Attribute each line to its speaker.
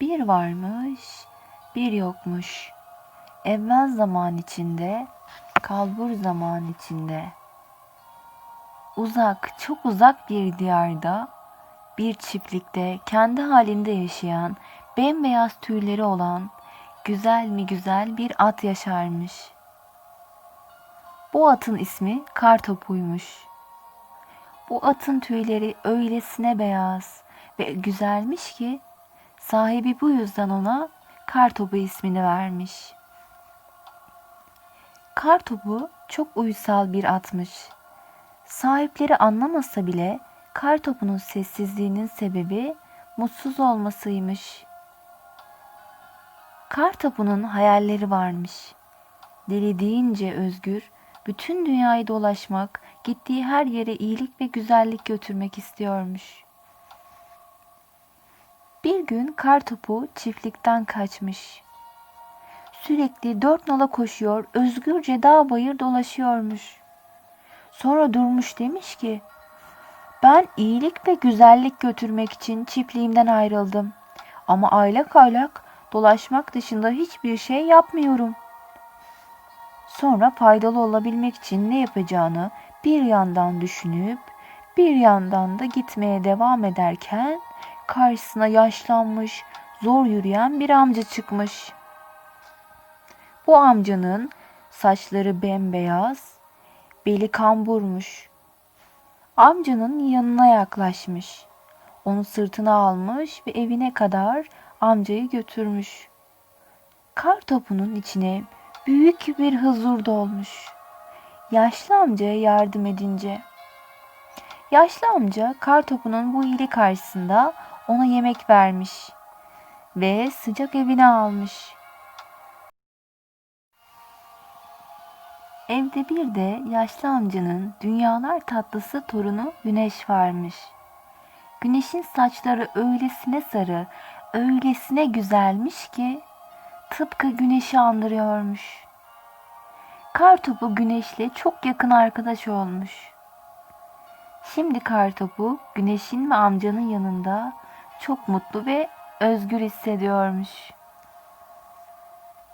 Speaker 1: Bir varmış, bir yokmuş. Evvel zaman içinde, kalbur zaman içinde. Uzak, çok uzak bir diyarda, bir çiftlikte kendi halinde yaşayan, bembeyaz tüyleri olan, güzel mi güzel bir at yaşarmış. Bu atın ismi Kartopu'ymuş. Bu atın tüyleri öylesine beyaz ve güzelmiş ki sahibi bu yüzden ona Kartopu ismini vermiş. Kartopu çok uysal bir atmış. Sahipleri anlamasa bile Kartopu'nun sessizliğinin sebebi mutsuz olmasıymış. Kartopu'nun hayalleri varmış. Deli deyince özgür, bütün dünyayı dolaşmak, gittiği her yere iyilik ve güzellik götürmek istiyormuş. Bir gün kartopu çiftlikten kaçmış. Sürekli dört nala koşuyor, özgürce dağ bayır dolaşıyormuş. Sonra durmuş demiş ki, ben iyilik ve güzellik götürmek için çiftliğimden ayrıldım. Ama aylak aylak dolaşmak dışında hiçbir şey yapmıyorum. Sonra faydalı olabilmek için ne yapacağını bir yandan düşünüp bir yandan da gitmeye devam ederken karşısına yaşlanmış, zor yürüyen bir amca çıkmış. Bu amcanın saçları bembeyaz, beli kamburmuş. Amcanın yanına yaklaşmış. Onu sırtına almış ve evine kadar amcayı götürmüş. Kar topunun içine büyük bir huzur dolmuş. Yaşlı amcaya yardım edince. Yaşlı amca kar topunun bu iyiliği karşısında ona yemek vermiş ve sıcak evine almış. Evde bir de yaşlı amcanın dünyalar tatlısı torunu Güneş varmış. Güneşin saçları öylesine sarı, öylesine güzelmiş ki tıpkı güneşi andırıyormuş. Kartopu güneşle çok yakın arkadaş olmuş. Şimdi Kartopu güneşin ve amcanın yanında çok mutlu ve özgür hissediyormuş.